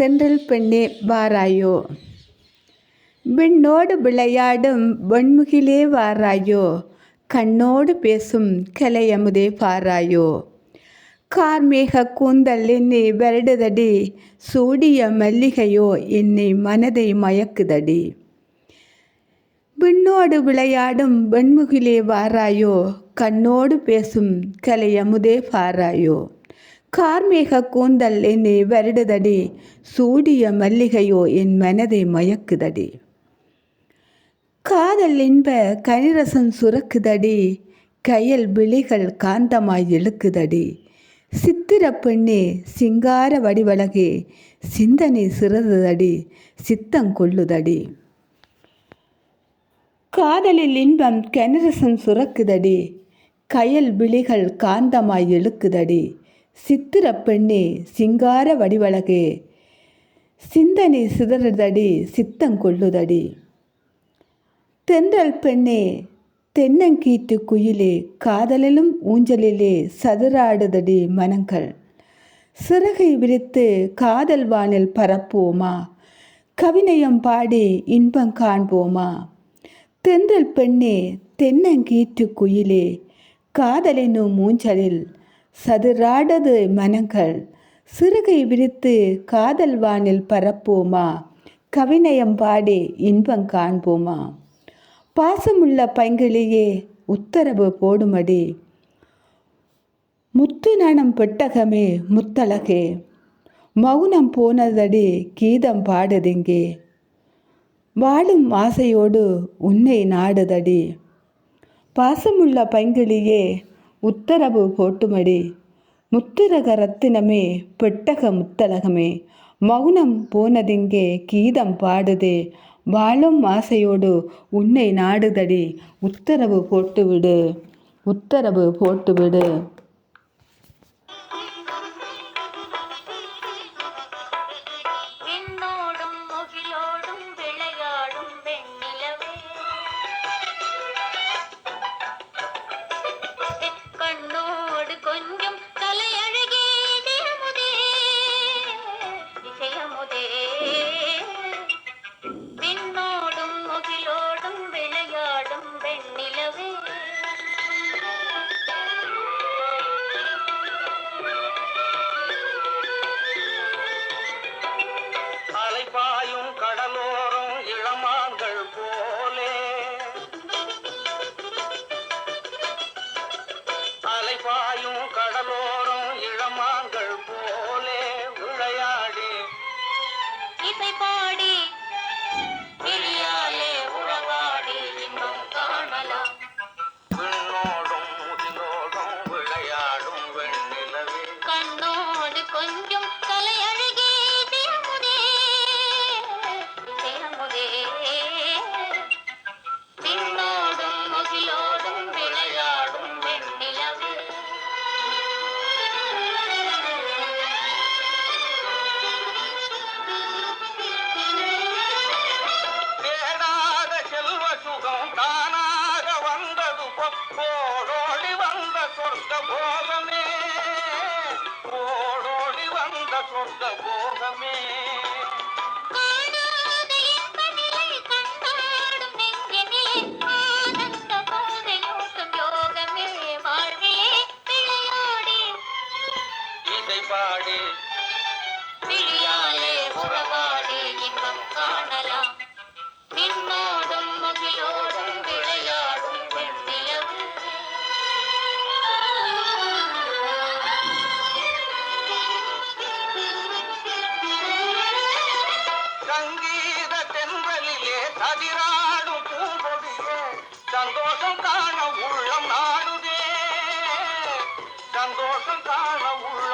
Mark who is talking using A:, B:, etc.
A: தென்றல் பெண்ணே வாராயோ விண்ணோடு விளையாடும் வெண்முகிலே வாராயோ கண்ணோடு பேசும் கலையமுதே பாராயோ கார்மேக கூந்தல் என்னை வருடுதடி சூடிய மல்லிகையோ என்னை மனதை மயக்குதடி. விண்ணோடு விளையாடும் வெண்முகிலே வாராயோ கண்ணோடு பேசும் கலையமுதே பாராயோ கார்மேக கூந்தல் என்னை வருடுதடி. சூடிய மல்லிகையோ என் மனதை மயக்குதடி. காதல் இன்ப கனிரசம் சுரக்குதடி. கையல் விழிகள் காந்தமாய் இழுக்குதடி. சித்திர பெண்ணே சிங்கார வடிவழகே சிந்தனை சிறதுதடி சித்தம் கொள்ளுதடி. காதலில் இன்பம் கனிரசம் சுரக்குதடி. கயல் விழிகள் காந்தமாய் இழுக்குதடி. சித்திரப்பெண்ணே சிங்கார வடிவழகே. சிந்தனை சிதறதடி சித்தம் கொள்ளுதடி. தென்றல் பெண்ணே தென்னங்கீட்டு குயிலே காதலிலும் ஊஞ்சலிலே சதுராடுதடி மனங்கள். சிறகை விரித்து காதல் வானில் பரப்போமா கவிநயம் பாடி இன்பம் காண்போமா? தென்றல் பெண்ணே தென்னங்கீட்டு குயிலே காதலினும் மூஞ்சலில் சதுராடது மனங்கள் சிறுகை விரித்து காதல் வானில் பரப்போமா? கவிநயம் பாடி இன்பம் காண்போமா? பாசமுள்ள பைங்கிளியே உத்தரவு போடுமடி. முத்து நாணம் பெட்டகமே முத்தழகே. மௌனம் போனதடி கீதம் பாடுதிங்கே? வாழும் ஆசையோடு உன்னை நாடுதடி. பாசமுள்ள பைங்கிளியே உத்தரவு போட்டுமடி. முத்திரக ரத்தினமே பெட்டக முத்தலகமே. மௌனம் போனதிங்கே கீதம் பாடுதே. வாழும் ஆசையோடு உன்னை நாடுதடி. உத்தரவு போட்டுவிடு. உத்தரவு போட்டுவிடு.
B: people. சொர்க்க போகமே ஓடோடி வந்த சொர்க்க போகமே பாடி அதிராடும் சதிராடும் பூங்கொடியே சந்தோஷம் காண உள்ளம் நாடுதே. சந்தோஷம் காண உள்ளம்